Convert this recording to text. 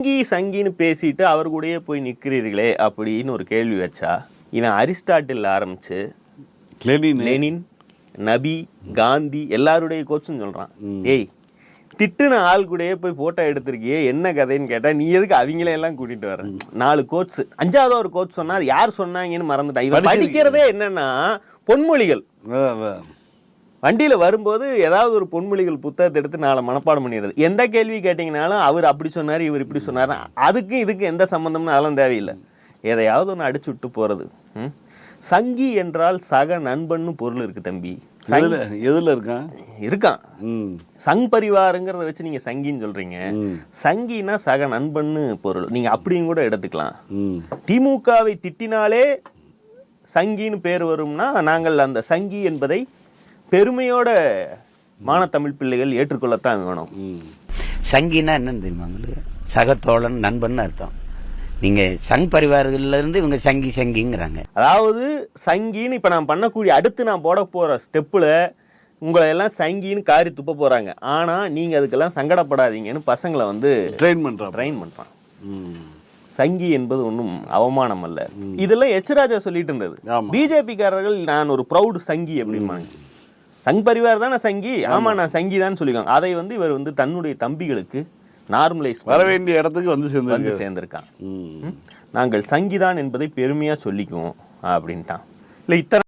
சங்கி சங்கின்னு பேசிட்டு அவர் கூடயே போய் நிற்கிறீர்களே அப்படின்னு ஒரு கேள்வி வச்சா இவன் அரிஸ்டாட்டில் ஆரம்பிச்சு லெனின். லெனின் நபி காந்தி எல்லாருடைய கோச்சும் சொல்றான். ஏய் திட்டுன ஆள் கூடயே போய் போட்டோ எடுத்திருக்கியே என்ன கதைன்னு கேட்டா நீ எதுக்கு அவங்கள எல்லாம் கூட்டிட்டு வர நாலு கோட்ஸ் அஞ்சாவது ஒரு கோச் சொன்னா அது யார் சொன்னாங்கன்னு மறந்துட்டான் இவன். படிக்கிறதே என்னன்னா பொன்மொழிகள். வண்டியில வரும்போது ஏதாவது ஒரு பொன்மொழிகள் புத்தகத்தை எடுத்து நாளை மனப்பாடம் பண்ணிடுறது. எந்த கேள்வி கேட்டிங்கனாலும் அவர் அப்படி சொன்னார் இவர் இப்படி சொன்னார் அதுக்கும் இதுக்கும் எந்த சம்மந்தம்னு அதெல்லாம் தேவையில்லை. எதையாவது ஒன்று அடிச்சு விட்டு போறது. ம்? சங்கி என்றால் சக நண்பன்னு பொருள் இருக்கு தம்பி. எதுல இருக்கான். இருக்கான் சங் பரிவாருங்கிறத வச்சு நீங்க சங்கின்னு சொல்றீங்க. சங்கினா சக நண்பன்னு பொருள். நீங்க அப்படியும் கூட எடுத்துக்கலாம். திமுகவை திட்டினாலே சங்கின்னு பேர் வரும்னா நாங்கள் அந்த சங்கி என்பதை பெருமையோட மானத்தமிழ் பிள்ளைகள் ஏற்றுக்கொள்ளத்தான் வேணும். ம். சங்கினா என்னன்னு தெரியுமா உங்களுக்கு? சகத்தோழன் நண்பன் அர்த்தம். நீங்க சங் பரிவார்கள்ல இருந்து இவங்க சங்கி சங்கிங்கிறாங்க. அதாவது சங்கின்னு இப்ப நான் பண்ணக்கூடிய அடுத்து நான் போட போற ஸ்டெப்புல உங்களை எல்லாம் சங்கின்னு காரி துப்ப போறாங்க. ஆனா நீங்க அதுக்கெல்லாம் சங்கடப்படாதீங்கன்னு பசங்களை வந்து ட்ரெயின் பண்றான் ட்ரைன் பண்றான். ம். சங்கி என்பது ஒன்றும் அவமானம் அல்ல இதெல்லாம் எச் ராஜா சொல்லிட்டு இருந்தது. ஆமா. பிஜேபி காரர்கள் நான் ஒரு ப்ரௌட் சங்கி அப்படிம்பாங்க. சங் பரிவார் தானே சங்கி. ஆமா. நான் சங்கி தான் சொல்லிக்காங்க அதை வந்து இவர் வந்து தன்னுடைய தம்பிகளுக்கு நார்மலைஸ் வர வேண்டிய இடத்துக்கு வந்து வந்து சேர்ந்து சேர்ந்திருக்கான் ம்? நாங்கள் சங்கிதான் என்பதை பெருமையா சொல்லிக்குவோம் அப்படின்ட்டான். இல்லை இத்தனை